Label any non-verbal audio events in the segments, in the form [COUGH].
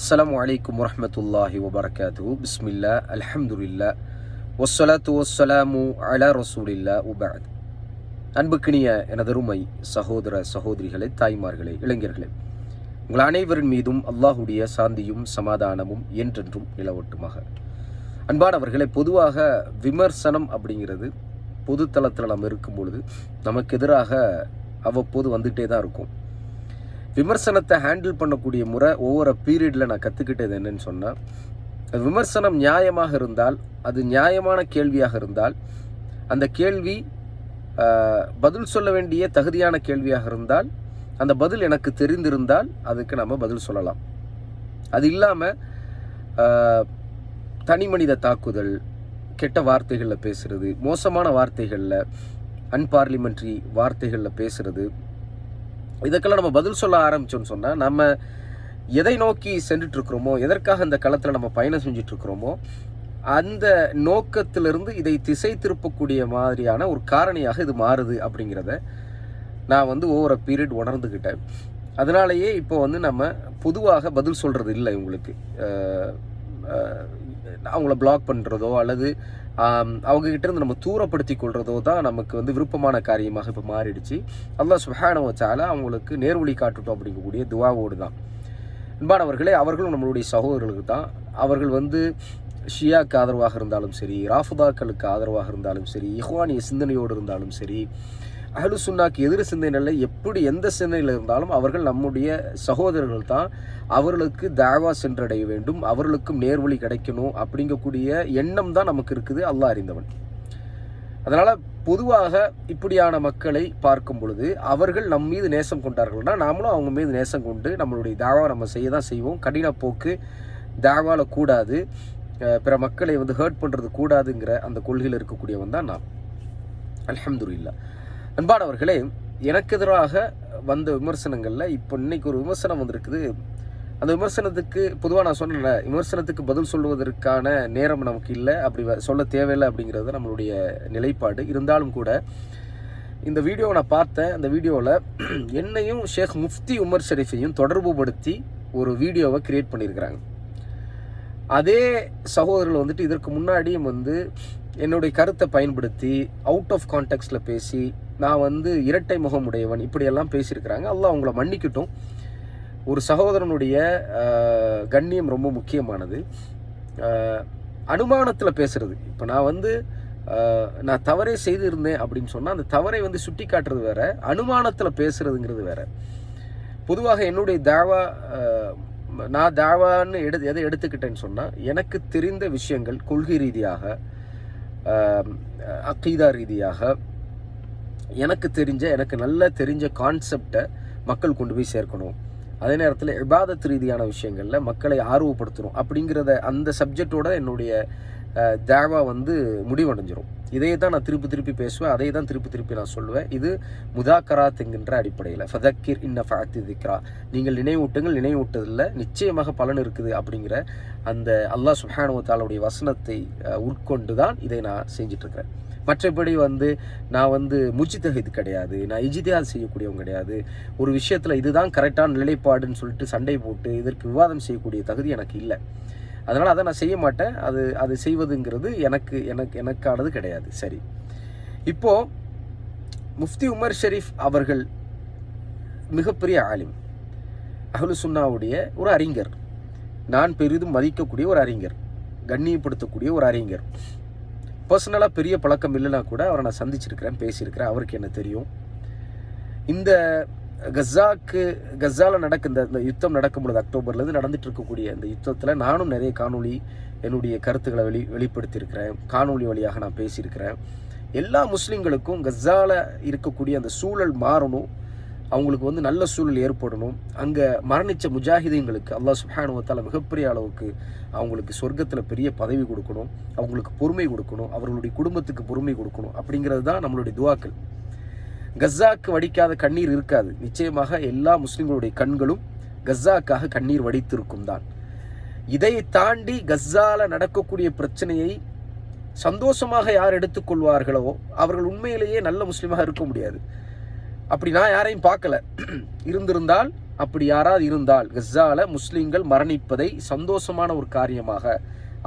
அஸ்லாம் வலைக்கம் வரமத்துல்லாஹி வபரகாத்து பிஸ்மில்லா அல்ஹம்துலில்லா வஸ்ஸலாத்து வஸ்ஸலாமு அலா ரசூலில்லா உபாத் அன்புக்கினிய எனதருமை சகோதர சகோதரிகளே தாய்மார்களே இளைஞர்களே. உங்கள் அனைவரின் மீதும் அல்லாஹுடைய சாந்தியும் சமாதானமும் என்றென்றும் நிலவட்டுமாக. அன்பானவர்களே பொதுவாக விமர்சனம் அப்படிங்கிறது பொது தளத்தில் நம்ம இருக்கும் பொழுது நமக்கு எதிராக அவ்வப்போது வந்துகிட்டே தான் இருக்கும். விமர்சனத்தை ஹேண்டில் பண்ணக்கூடிய முறை ஒவ்வொரு பீரியடில் நான் கற்றுக்கிட்டது என்னன்னு சொன்னால் விமர்சனம் நியாயமாக இருந்தால் அது நியாயமான கேள்வியாக இருந்தால் அந்த கேள்வி பதில் சொல்ல வேண்டிய தகுதியான கேள்வியாக இருந்தால் அந்த பதில் எனக்கு தெரிந்திருந்தால் அதுக்கு நம்ம பதில் சொல்லலாம். அது இல்லாமல் தனி மனித தாக்குதல் கெட்ட வார்த்தைகளில் பேசுகிறது மோசமான வார்த்தைகளில் அன்பார்லிமெண்ட்ரி வார்த்தைகளில் பேசுகிறது இதுக்கெல்லாம் நம்ம பதில் சொல்ல ஆரம்பிச்சோம்னு சொன்னால் நம்ம எதை நோக்கி சென்றுட்டுருக்குறோமோ எதற்காக அந்த களத்தில் நம்ம பயணம் செஞ்சிட்ருக்குறோமோ அந்த நோக்கத்திலிருந்து இதை திசை திருப்பக்கூடிய மாதிரியான ஒரு காரணியாக இது மாறுது அப்படிங்கிறத நான் வந்து ஒவ்வொரு பீரியட் உணர்ந்துக்கிட்டேன் அதனாலேயே இப்போ வந்து நம்ம பொதுவாக பதில் சொல்கிறது இல்லை உங்களுக்கு. அவங்கள பிளாக் பண்ணுறதோ அல்லது அவங்கக்கிட்ட இருந்து நம்ம தூரப்படுத்தி கொள்கிறதோ தான் நமக்கு வந்து விருப்பமான காரியமாக இப்போ மாறிடுச்சு. அல்லா சுஹானம் வச்சால அவங்களுக்கு நேர்வழி காட்டட்டும் அப்படிங்கக்கூடிய துவாவோடு தான். அன்பானவர்களே அவர்களும் நம்மளுடைய சகோதரர்களுக்கு தான். அவர்கள் வந்து ஷியாக்கு ஆதரவாக இருந்தாலும் சரி ராஃபுதாக்களுக்கு ஆதரவாக இருந்தாலும் சரி இஹ்வானிய சிந்தனையோடு இருந்தாலும் சரி அஹ்லு சுன்னாக்கு எதிர் சிந்தனையில் எப்படி எந்த சிந்தனையில் இருந்தாலும் அவர்கள் நம்முடைய சகோதரர்கள் தான் அவர்களுக்கு தாவா சென்றடைய வேண்டும் அவர்களுக்கும் நேர்வழி கிடைக்கணும் அப்படிங்கக்கூடிய எண்ணம் தான் நமக்கு இருக்குது அல்லாஹ் அறிந்தவன். அதனால் பொதுவாக இப்படியான மக்களை பார்க்கும் பொழுது அவர்கள் நம் மீது நேசம் கொண்டார்கள்னா நாமளும் அவங்க மீது நேசம் கொண்டு நம்மளுடைய தாவா நம்ம செய்ய தான் செய்வோம். கடின போக்கு தாவால கூடாது. பிற மக்களை வந்து ஹர்ட் பண்ணுறது கூடாதுங்கிற அந்த கொள்கையில் இருக்கக்கூடியவன் தான் நான் அலமதுல்லா அன்பானவர்களே எனக்கு எதிராக வந்த விமர்சனங்களில் இப்போ இன்னைக்கு ஒரு விமர்சனம் வந்திருக்குது. அந்த விமர்சனத்துக்கு பொதுவாக நான் சொன்னேன் விமர்சனத்துக்கு பதில் சொல்வதற்கான நேரம் நமக்கு இல்லை அப்படி சொல்ல தேவையில்லை அப்படிங்கிறது நம்மளுடைய நிலைப்பாடு. இருந்தாலும் கூட இந்த வீடியோவை நான் பார்த்தேன் அந்த வீடியோவில் [CLEARS THROAT] என்னையும் ஷேக் முஃப்தி உமர் ஷெரீஃபையும் தொடர்புபடுத்தி ஒரு வீடியோவை கிரியேட் பண்ணியிருக்கிறாங்க. அதே சகோதரர்கள் வந்துட்டு இதற்கு முன்னாடியும் வந்து என்னுடைய கருத்தை பயன்படுத்தி அவுட் ஆஃப் கான்டெக்ட்ஸில் பேசி நான் வந்து இரட்டை முகம் உடையவன் இப்படியெல்லாம் பேசியிருக்கிறாங்க. அல்ல அவங்கள மன்னிக்கட்டும். ஒரு சகோதரனுடைய கண்ணியம் ரொம்ப முக்கியமானது. அனுமானத்தில் பேசுறது. இப்போ நான் வந்து நான் தவறே செய்திருந்தேன் அப்படின்னு சொன்னால் அந்த தவறை வந்து சுட்டி காட்டுறது வேற அனுமானத்தில் பேசுறதுங்கிறது வேற. பொதுவாக என்னுடைய தாவா நான் தாவான்னு எடு எதை எடுத்துக்கிட்டேன்னு சொன்னால் எனக்கு தெரிந்த விஷயங்கள் கொள்கை ரீதியாக அக்கீதா ரீதியாக எனக்கு தெரிஞ்ச எனக்கு நல்லா தெரிஞ்ச கான்செப்டை மக்கள் கொண்டு போய் சேர்க்கணும். அதே நேரத்தில் இபாதத் ரீதியான விஷயங்களில் மக்களை ஆர்வப்படுத்தணும் அப்படிங்கிறத அந்த சப்ஜெக்டோட என்னுடைய தேவா வந்து முடிவடைஞ்சிரும். இதையே தான் நான் திருப்பி திருப்பி பேசுவேன் அதை தான் திருப்பி திருப்பி நான் சொல்லுவேன். இது முதாக்கராத் என்கின்ற அடிப்படையில். ஃபதக்கிர் இன்ன ஃபஅத்தி திக்ரா. நீங்கள் நினைவூட்டுங்கள் நினைவூட்டதில் நிச்சயமாக பலன் இருக்குது அப்படிங்கிற அந்த அல்லாஹ் சுஹானுவத்தாலுடைய வசனத்தை உட்கொண்டு தான் இதை நான் செஞ்சிட்ருக்கிறேன். மற்றபடி வந்து நான் வந்து முஜித்தஹித் கிடையாது. நான் இஜித்தியால் செய்யக்கூடியவங்க கிடையாது. ஒரு விஷயத்தில் இதுதான் கரெக்டான நிலைப்பாடுன்னு சொல்லிட்டு சண்டை போட்டு இதற்கு விவாதம் செய்யக்கூடிய தகுதி எனக்கு இல்லை. அதனால் அதை நான் செய்ய மாட்டேன். அது அது செய்வதுங்கிறது எனக்கு எனக்கு எனக்கானது கிடையாது. சரி. இப்போது முஃப்தி உமர் ஷெரீஃப் அவர்கள் மிகப்பெரிய ஆலிம். அஹ்லு சுன்னாவுடைய ஒரு அறிஞர். நான் பெரிதும் மதிக்கக்கூடிய ஒரு அறிஞர். கண்ணியப்படுத்தக்கூடிய ஒரு அறிஞர். பர்சனலாக பெரிய பழக்கம் இல்லைனா கூட அவரை நான் சந்திச்சிருக்கிறேன் பேசியிருக்கிறேன். அவருக்கு என்ன தெரியும். இந்த கஸாக்கு கஸாவில் நடக்க இந்த யுத்தம் நடக்கும் பொழுது அக்டோபர்லேருந்து நடந்துட்டு இருக்கக்கூடிய இந்த யுத்தத்தில் நானும் நிறைய காணொளி என்னுடைய கருத்துக்களை வெளி வெளிப்படுத்தியிருக்கிறேன். காணொளி வழியாக நான் பேசியிருக்கிறேன். எல்லா முஸ்லீம்களுக்கும் கஸாவில் இருக்கக்கூடிய அந்த சூழல் மாறணும். அவங்களுக்கு வந்து நல்ல சூழல் ஏற்படணும். அங்கே மரணித்த முஜாஹிதீன்களுக்கு அல்லாஹ் சுஹானுவத்தால் மிகப்பெரிய அளவுக்கு அவங்களுக்கு சொர்க்கத்தில் பெரிய பதவி கொடுக்கணும். அவங்களுக்கு பொறுமை கொடுக்கணும். அவர்களுடைய குடும்பத்துக்கு பொறுமை கொடுக்கணும். அப்படிங்கிறது தான் நம்மளுடைய துவாக்கள். கஸாக்கு வடிக்காத கண்ணீர் இருக்காது. நிச்சயமாக எல்லா முஸ்லிம்களுடைய கண்களும் கஸாக்காக கண்ணீர் வடித்திருக்கும் தான். இதை தாண்டி கஸ்ஸால நடக்கக்கூடிய பிரச்சனையை சந்தோஷமாக யார் எடுத்துக்கொள்வார்களோ அவர்கள் உண்மையிலேயே நல்ல முஸ்லீமாக இருக்க முடியாது. அப்படி நான் யாரையும் பார்க்கல. இருந்திருந்தால் அப்படி யாராவது இருந்தால் கஸ்ஸால முஸ்லீம்கள் மரணிப்பதை சந்தோஷமான ஒரு காரியமாக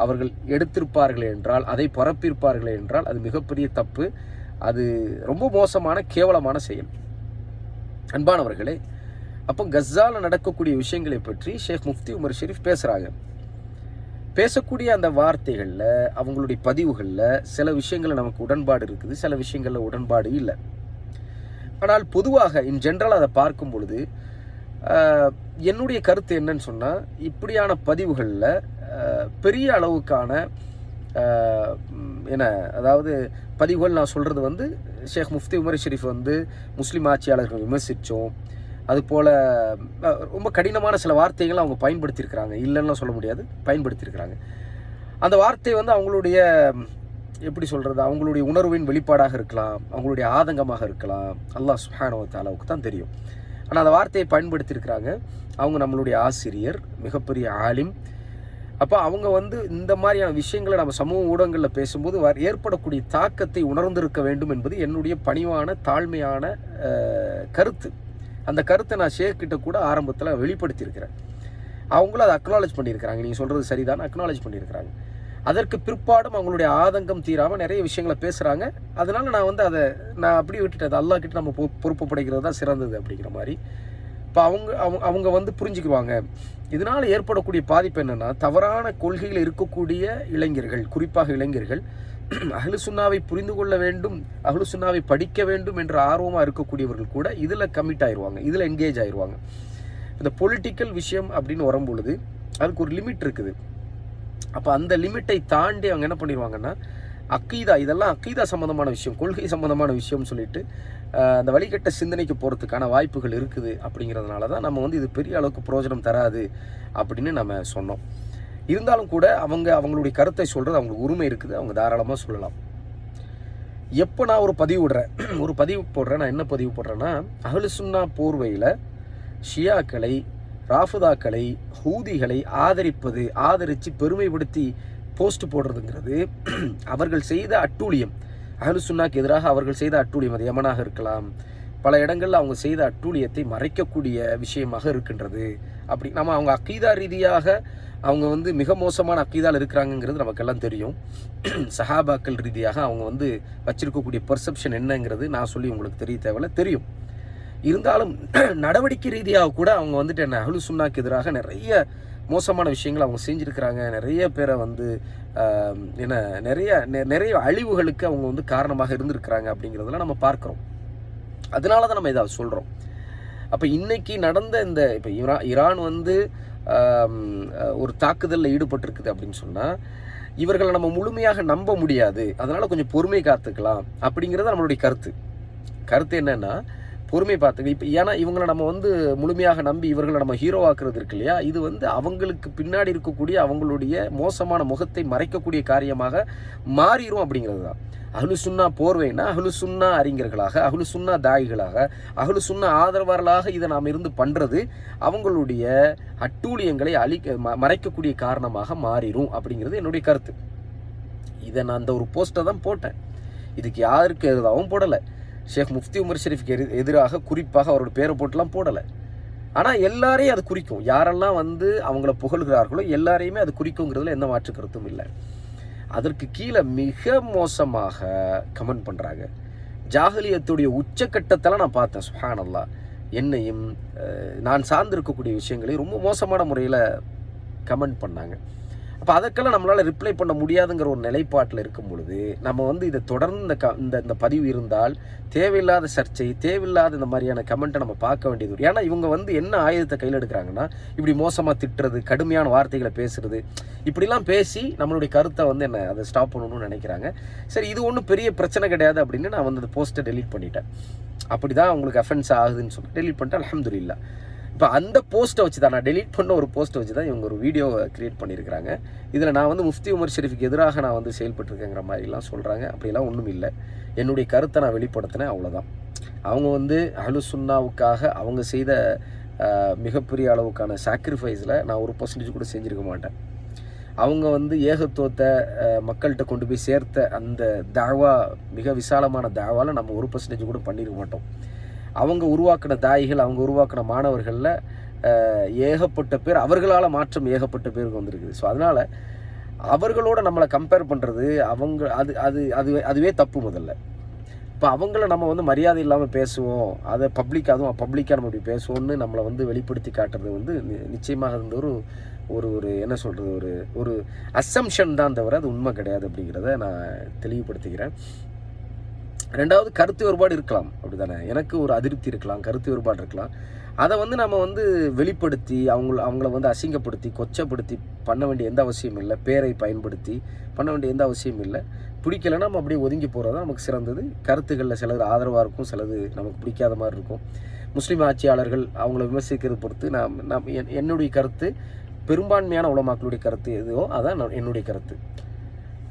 அவர்கள் எடுத்திருப்பார்களே என்றால் அதை பரப்பியிருப்பார்களே என்றால் அது மிகப்பெரிய தப்பு. அது ரொம்ப மோசமான கேவலமான செயல். அன்பானவர்களே அப்போ கஸ்ஸாவில் நடக்கக்கூடிய விஷயங்களை பற்றி ஷேக் முஃப்தி உமர் ஷெரீஃப் பேசுகிறாங்க பேசக்கூடிய அந்த வார்த்தைகளில் அவங்களுடைய பதிவுகளில் சில விஷயங்களில் நமக்கு உடன்பாடு இருக்குது சில விஷயங்களில் உடன்பாடு இல்லை. ஆனால் பொதுவாக இன் ஜென்ரல் அதை பார்க்கும் பொழுது என்னுடைய கருத்து என்னன்னு சொன்னால் இப்படியான பதிவுகளில் பெரிய அளவுக்கான என்ன அதாவது பதிவுகள் நான் சொல்கிறது வந்து ஷேக் முஃப்தி உமர் ஷெரீஃப் வந்து முஸ்லீம் ஆட்சியாளர்கள் விமர்சித்தோம் அதுபோல் ரொம்ப கடினமான சில வார்த்தைகளை அவங்க பயன்படுத்தியிருக்கிறாங்க. இல்லைன்னா சொல்ல முடியாது பயன்படுத்தியிருக்கிறாங்க. அந்த வார்த்தை வந்து அவங்களுடைய எப்படி சொல்கிறது அவங்களுடைய உணர்வின் வெளிப்பாடாக இருக்கலாம் அவங்களுடைய ஆதங்கமாக இருக்கலாம். அல்லாஹ் சுஹானோ தாலாவுக்கு தான் தெரியும். ஆனால் அந்த வார்த்தையை பயன்படுத்தியிருக்கிறாங்க. அவங்க நம்மளுடைய ஆசிரியர் மிகப்பெரிய ஆலிம். அப்போ அவங்க வந்து இந்த மாதிரியான விஷயங்களை நம்ம சமூக ஊடகங்களில் பேசும்போது ஏற்படக்கூடிய தாக்கத்தை உணர்ந்திருக்க வேண்டும் என்பது என்னுடைய பணிவான தாழ்மையான கருத்து. அந்த கருத்தை நான் ஷேக்கிட்ட கூட ஆரம்பத்தில் வெளிப்படுத்தியிருக்கிறேன். அவங்களும் அதை அக்னாலேஜ் பண்ணியிருக்கிறாங்க. நீங்கள் சொல்கிறது சரிதான். அக்னாலேஜ் பண்ணியிருக்கிறாங்க. அதற்கு பிற்பாடும் அவங்களுடைய ஆதங்கம் தீராமல் நிறைய விஷயங்களை பேசுகிறாங்க அதனால் நான் வந்து அதை நான் அப்படியே விட்டுட்டேன். அது அல்லாஹ் கிட்ட நம்ம பொ- பொறுப்பு படைக்கிறது தான் சிறந்தது அப்படிங்கிற மாதிரி. இப்போ அவங்க அவங்க அவங்க வந்து புரிஞ்சுக்குவாங்க. இதனால் ஏற்படக்கூடிய பாதிப்பு என்னென்னா தவறான கொள்கையில் இருக்கக்கூடிய இளைஞர்கள் குறிப்பாக இளைஞர்கள் அகலுசுன்னாவை புரிந்து கொள்ள வேண்டும் அகலுசுன்னாவை படிக்க வேண்டும் என்ற ஆர்வமாக இருக்கக்கூடியவர்கள் கூட இதில் கமிட் ஆயிடுவாங்க இதில் என்கேஜ் ஆயிடுவாங்க இந்த பொலிட்டிக்கல் விஷயம் அப்படின்னு வரும்பொழுது அதுக்கு ஒரு லிமிட் இருக்குது. அப்போ அந்த லிமிட்டை தாண்டி அவங்க என்ன பண்ணிடுவாங்கன்னா அக்கீதா இதெல்லாம் அக்கீதா சம்மந்தமான விஷயம் கொள்கை சம்மந்தமான விஷயம்னு சொல்லிட்டு அந்த வழிகட்ட சிந்தனைக்கு போகிறதுக்கான வாய்ப்புகள் இருக்குது அப்படிங்கிறதுனால தான் நம்ம வந்து இது பெரிய அளவுக்கு பிரயோஜனம் தராது அப்படின்னு நம்ம சொன்னோம். இருந்தாலும் கூட அவங்க அவங்களுடைய கருத்தை சொல்கிறது அவங்களுக்கு உரிமை இருக்குது அவங்க தாராளமாக சொல்லலாம். எப்போ நான் ஒரு பதிவு விடுறேன் ஒரு பதிவு போடுறேன் நான் என்ன பதிவு போடுறேன்னா அகலுசுன்னா போர்வையில் ஷியாக்களை ராஃபுதாக்களை ஹூதிகளை ஆதரிப்பது ஆதரித்து பெருமைப்படுத்தி போஸ்ட் போடுறதுங்கிறது [CLEARS THROAT] அவர்கள் செய்த அட்டூழியம். அஹ்லு சுன்னாக்கு எதிராக அவர்கள் செய்த அட்டூழியம் அது யமனாக இருக்கலாம். பல இடங்களில் அவங்க செய்த அட்டூழியத்தை மறைக்கக்கூடிய விஷயமாக இருக்கின்றது. அப்படி நம்ம அவங்க அக்கீதா ரீதியாக அவங்க வந்து மிக மோசமான அக்கீதால் இருக்கிறாங்கங்கிறது நமக்கெல்லாம் தெரியும். [CLEARS THROAT] சஹாபாக்கள் ரீதியாக அவங்க வந்து வச்சிருக்கக்கூடிய பெர்செப்ஷன் என்னங்கிறது நான் சொல்லி உங்களுக்கு தெரிய தேவையில்ல தெரியும். இருந்தாலும் [CLEARS THROAT] நடவடிக்கை ரீதியாக கூட அவங்க வந்துட்டு என்ன அஹ்லு சுண்ணாக்கு எதிராக நிறைய மோசமான விஷயங்கள் அவங்க செஞ்சுருக்கிறாங்க. நிறைய பேரை வந்து என்ன நிறைய நெ- நிறைய அழிவுகளுக்கு அவங்க வந்து காரணமாக இருந்திருக்கிறாங்க அப்படிங்கிறதெல்லாம் நம்ம பார்க்குறோம். அதனால தான் நம்ம இதை சொல்கிறோம் அப்போ இன்னைக்கு நடந்த இந்த இப்போ ஈரா ஈரான் வந்து ஒரு தாக்குதலில் ஈடுபட்டிருக்குது அப்படின்னு சொன்னால் இவர்களை நம்ம முழுமையாக நம்ப முடியாது. அதனால் கொஞ்சம் பொறுமை காத்துக்கலாம் அப்படிங்கிறது நம்மளுடைய கருத்து. கருத்து என்னென்னா பொறுமை பார்த்துக்க இப்போ ஏன்னா இவங்களை நம்ம வந்து முழுமையாக நம்பி இவர்களை நம்ம ஹீரோ ஆக்குறது இருக்கு இல்லையா? இது வந்து அவங்களுக்கு பின்னாடி இருக்கக்கூடிய அவங்களுடைய மோசமான முகத்தை மறைக்கக்கூடிய காரியமாக மாறிடும் அப்படிங்கிறது தான். அஹ்லு சுன்னா போர்வைனா அஹ்லு சுன்னா அறிஞர்களாக அஹ்லு சுன்னா தாயிகளாக அஹ்லு சுன்னா ஆதரவாளர்களாக இதை நாம் இருந்து பண்ணுறது அவங்களுடைய அட்டூழியங்களை அழிக்க ம- மறைக்கக்கூடிய காரணமாக மாறிடும் அப்படிங்கிறது என்னுடைய கருத்து. இதை நான் அந்த ஒரு போஸ்ட்டை தான் போட்டேன். இதுக்கு யாருக்கு எதாவும் போடலை. ஷேக் முஃப்தி உமர் ஷெரீஃப்க்கு எதி எதிராக குறிப்பாக அவரோட பேரை போட்டுலாம் போடலை. ஆனால் எல்லாரையும் அது குறிக்கும். யாரெல்லாம் வந்து அவங்கள புகழ்கிறார்களோ எல்லாரையுமே அது குறிக்குங்கிறதுல எந்த மாற்று கருத்தும் இல்லை. அதற்கு கீழே மிக மோசமாக கமெண்ட் பண்ணுறாங்க ஜாகலியத்துடைய உச்சக்கட்டத்தில் நான் பார்த்தேன் சுஹானல்லா. என்னையும் நான் சார்ந்திருக்கக்கூடிய விஷயங்களையும் ரொம்ப மோசமான முறையில் கமெண்ட் பண்ணாங்க. அப்போ அதற்கெல்லாம் நம்மளால் ரிப்ளை பண்ண முடியாதுங்கிற ஒரு நிலைப்பாட்டில் இருக்கும் பொழுது நம்ம வந்து இதை தொடர்ந்து இந்த க இந்த இந்த பதிவு இருந்தால் தேவையில்லாத சர்ச்சை தேவையில்லாத இந்த மாதிரியான கமெண்ட்டை நம்ம பார்க்க வேண்டியது வரும். ஏன்னா இவங்க வந்து என்ன ஆயுதத்தை கையில் எடுக்கிறாங்கன்னா இப்படி மோசமாக திட்டுறது கடுமையான வார்த்தைகளை பேசுறது இப்படிலாம் பேசி நம்மளுடைய கருத்தை வந்து என்ன அதை ஸ்டாப் பண்ணணும்னு நினைக்கிறாங்க. சரி இது ஒன்றும் பெரிய பிரச்சனை கிடையாது அப்படின்னு நான் வந்து அந்த போஸ்ட்டை டெலீட் பண்ணிட்டேன். அப்படி தான் உங்களுக்கு அஃபென்ஸ் ஆகுதுன்னு சொல்லி டெலீட் பண்ணிட்டு அலமதுல்லா இப்போ அந்த போஸ்ட்டை வச்சு தான் நான் டெலீட் பண்ண ஒரு போஸ்ட்டை வச்சு தான் இவங்க ஒரு வீடியோவை கிரியேட் பண்ணியிருக்கிறாங்க இதில் நான் வந்து முஃப்தி உமர் ஷெரீஃபுக்கு எதிராக நான் வந்து செயல்பட்டுருக்கேங்கிற மாதிரிலாம் சொல்கிறாங்க அப்படிலாம் ஒன்றும் இல்லை. என்னுடைய கருத்தை நான் வெளிப்படுத்தினேன் அவ்வளோதான் அவங்க வந்து அலு சுன்னாவுக்காக அவங்க செய்த மிகப்பெரிய அளவுக்கான சாக்ரிஃபைஸில் நான் ஒரு பர்சன்டேஜ் கூட செஞ்சுருக்க மாட்டேன். அவங்க வந்து ஏகத்துவத்தை மக்கள்கிட்ட கொண்டு போய் சேர்த்த அந்த தாவா மிக விசாலமான தாவால நம்ம ஒரு பர்சன்டேஜ் கூட பண்ணியிருக்க மாட்டோம். அவங்க உருவாக்கின தாய்கள் அவங்க உருவாக்கின மாணவர்களில் ஏகப்பட்ட பேர் அவர்களால் மாற்றம் ஏகப்பட்ட பேருக்கு வந்திருக்குது. ஸோ அதனால் அவர்களோட நம்மளை கம்பேர் பண்ணுறது அவங்க அது அது அது அதுவே தப்பு முதல்ல. இப்போ அவங்கள நம்ம வந்து மரியாதை இல்லாமல் பேசுவோம் அதை பப்ளிக் அதுவும் பப்ளிக்காக நம்ம இப்படி பேசுவோம்னு நம்மளை வந்து வெளிப்படுத்தி காட்டுறது வந்து நி- நிச்சயமாக இருந்த ஒரு ஒரு ஒரு என்ன சொல்கிறது ஒரு ஒரு அசம்ஷன் தான் தவிர அது உண்மை கிடையாது அப்படிங்கிறத நான் தெளிவுபடுத்திக்கிறேன் ரெண்டாவது கருத்து வேறுபாடு இருக்கலாம். அப்படிதானே எனக்கு ஒரு அதிருப்தி இருக்கலாம் கருத்து வேறுபாடு இருக்கலாம். அதை வந்து நம்ம வந்து வெளிப்படுத்தி அவங்கள அவங்கள வந்து அசிங்கப்படுத்தி கொச்சப்படுத்தி பண்ண வேண்டிய எந்த அவசியமும் இல்லை. பேரை பயன்படுத்தி பண்ண வேண்டிய எந்த அவசியமும் இல்லை. பிடிக்கலைன்னா நம்ம அப்படியே ஒதுங்கி போகிறது தான் நமக்கு சிறந்தது. கருத்துக்களில் சிலது ஆதரவாக இருக்கும் சிலது நமக்கு பிடிக்காத மாதிரி இருக்கும். முஸ்லீம் ஆட்சியாளர்கள் அவங்கள விமர்சிக்கிறது பொறுத்து நான் நான் என்- என்னுடைய கருத்து பெரும்பான்மையான உலமாக்களுடைய கருத்து எதுவோ அதான் என்னுடைய கருத்து.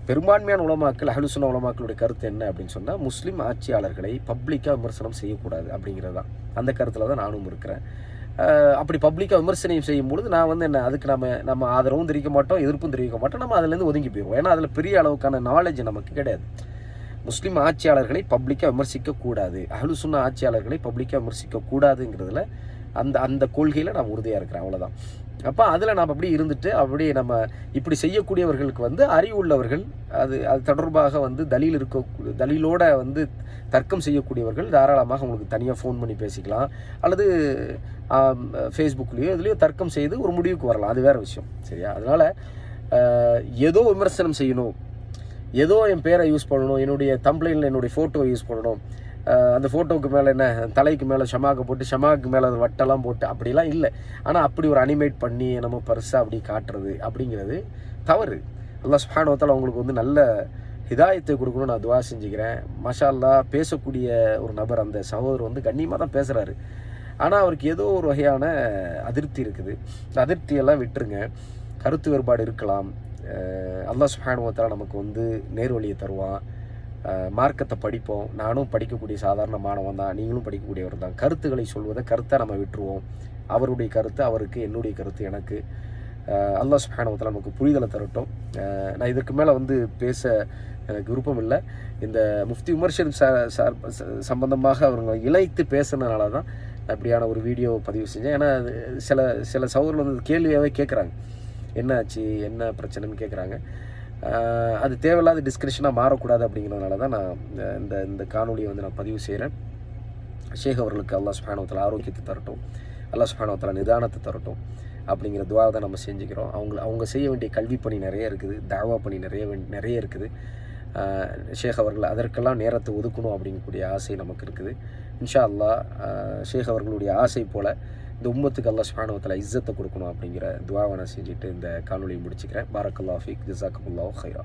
பெரும்பான்மையான உலமாக்கள் அஹலுசுன உலமாக்களுடைய கருத்து என்ன அப்படின்னு சொன்னால் முஸ்லீம் ஆட்சியாளர்களை பப்ளிக்காக விமர்சனம் செய்யக்கூடாது அப்படிங்கிறது தான். அந்த கருத்தில் தான் நானும் இருக்கிறேன். அப்படி பப்ளிக்காக விமர்சனம் செய்யும்பொழுது நான் வந்து என்ன அதுக்கு நம்ம நம்ம ஆதரவும் தெரிவிக்க மாட்டோம் எதிர்ப்பும் தெரிவிக்க மாட்டோம் நம்ம அதுலேருந்து ஒதுங்கி போயிடுவோம் ஏன்னா அதில் பெரிய அளவுக்கான நாலேஜ் நமக்கு கிடையாது. முஸ்லீம் ஆட்சியாளர்களை பப்ளிக்காக விமர்சிக்கக்கூடாது. அஹலுசுன்ன ஆட்சியாளர்களை பப்ளிக்காக விமர்சிக்கக்கூடாதுங்கிறதுல அந்த அந்த கொள்கையில் நான் உறுதியாக இருக்கிறேன். அவ்வளோதான் அப்போ அதில் நாம் அப்படி இருந்துட்டு அப்படியே நம்ம இப்படி செய்யக்கூடியவர்களுக்கு வந்து அறிவு உள்ளவர்கள் அது அது தொடர்பாக வந்து தலியில் இருக்க தலியிலோட வந்து தர்க்கம் செய்யக்கூடியவர்கள் தாராளமாக உங்களுக்கு தனியாக ஃபோன் பண்ணி பேசிக்கலாம். அல்லது ஃபேஸ்புக்லேயோ இதுலேயோ தர்க்கம் செய்து ஒரு முடிவுக்கு வரலாம். அது வேறு விஷயம். சரியா? அதனால் ஏதோ விமர்சனம் செய்யணும். ஏதோ என் பேரை யூஸ் பண்ணணும். என்னுடைய தம்ப்ளைனில் என்னுடைய ஃபோட்டோவை யூஸ் பண்ணணும். அந்த ஃபோட்டோவுக்கு மேலே என்ன தலைக்கு மேலே ஷமாக்கு போட்டு ஷமாக்கு மேலே அந்த வட்டெல்லாம் போட்டு அப்படிலாம் இல்லை. ஆனால் அப்படி ஒரு அனிமேட் பண்ணி நம்ம பர்ஸாக அப்படி காட்டுறது அப்படிங்கிறது தவறு. அல்லாஹ் சுப்ஹானஹு அவங்களுக்கு வந்து நல்ல ஹிதாயத்தை கொடுக்கணும்னு நான் துவா செஞ்சுக்கிறேன். மஷா பேசக்கூடிய ஒரு நபர் அந்த சகோதரர் வந்து கண்ணியமாக தான் பேசுகிறாரு ஆனால் அவருக்கு ஏதோ ஒரு வகையான அதிருப்தி இருக்குது. இந்த அதிருப்தியெல்லாம் விட்டுருங்க. கருத்து வேறுபாடு இருக்கலாம். அல்லா அல்லாஹ் நமக்கு வந்து நேர்வழியை தருவான். மார்க்கத்தை படிப்போம். நானும் படிக்கக்கூடிய சாதாரண மாணவன் தான். நீங்களும் படிக்கக்கூடியவர் தான். கருத்துக்களை சொல்வதை கருத்தை நம்ம விட்டுருவோம். அவருடைய கருத்து அவருக்கு என்னுடைய கருத்து எனக்கு. அல்லா சுஹானவத்தில் நமக்கு புரிதலை தரட்டும். நான் இதற்கு மேலே வந்து பேச எனக்கு விருப்பம் இல்லை. இந்த முஃப்தி உமர் சார் சார் சம்பந்தமாக அவங்க இழைத்து பேசுனதுனால தான் அப்படியான ஒரு வீடியோ பதிவு செஞ்சேன். ஏன்னா சில சில சகோதரர்கள் வந்து கேள்வியாகவே கேட்குறாங்க என்ன ஆச்சு? என்ன பிரச்சனைன்னு கேட்குறாங்க அது தேவையில்லாத டிஸ்கஷனாக மாறக்கூடாது அப்படிங்கிறதுனால தான் நான் இந்த இந்த காணொலியை வந்து நான் பதிவு செய்கிறேன் ஷேக் அவர்களுக்கு அல்லாஹ் சுப்ஹானஹு ஆரோக்கியத்தை தரட்டும். அல்லாஹ் சுப்ஹானஹு நிதானத்தை தரட்டும். அப்படிங்கிற துவாவை தான் நம்ம செஞ்சுக்கிறோம். அவங்க அவங்க செய்ய வேண்டிய கல்வி பணி நிறைய இருக்குது. தாவா பணி நிறைய நிறைய இருக்குது. ஷேக் அவர்கள் அதற்கெல்லாம் நேரத்தை ஒதுக்கணும் அப்படிங்கக்கூடிய ஆசை நமக்கு இருக்குது. இன்ஷா அல்லாஹ் ஷேக் அவர்களுடைய ஆசை போல் இந்த உம்மத்துக்கு அல்லா சுஹானுவத்தில் இஸ்ஸத்தை கொடுக்கணும் அப்படிங்கிற துவாவை நான் செஞ்சுட்டு இந்த காணொலியை முடிச்சுக்கிறேன். பாரக்கல்லாஹ் ஃபிக். ஜிசாக்குல்லா ஹைரா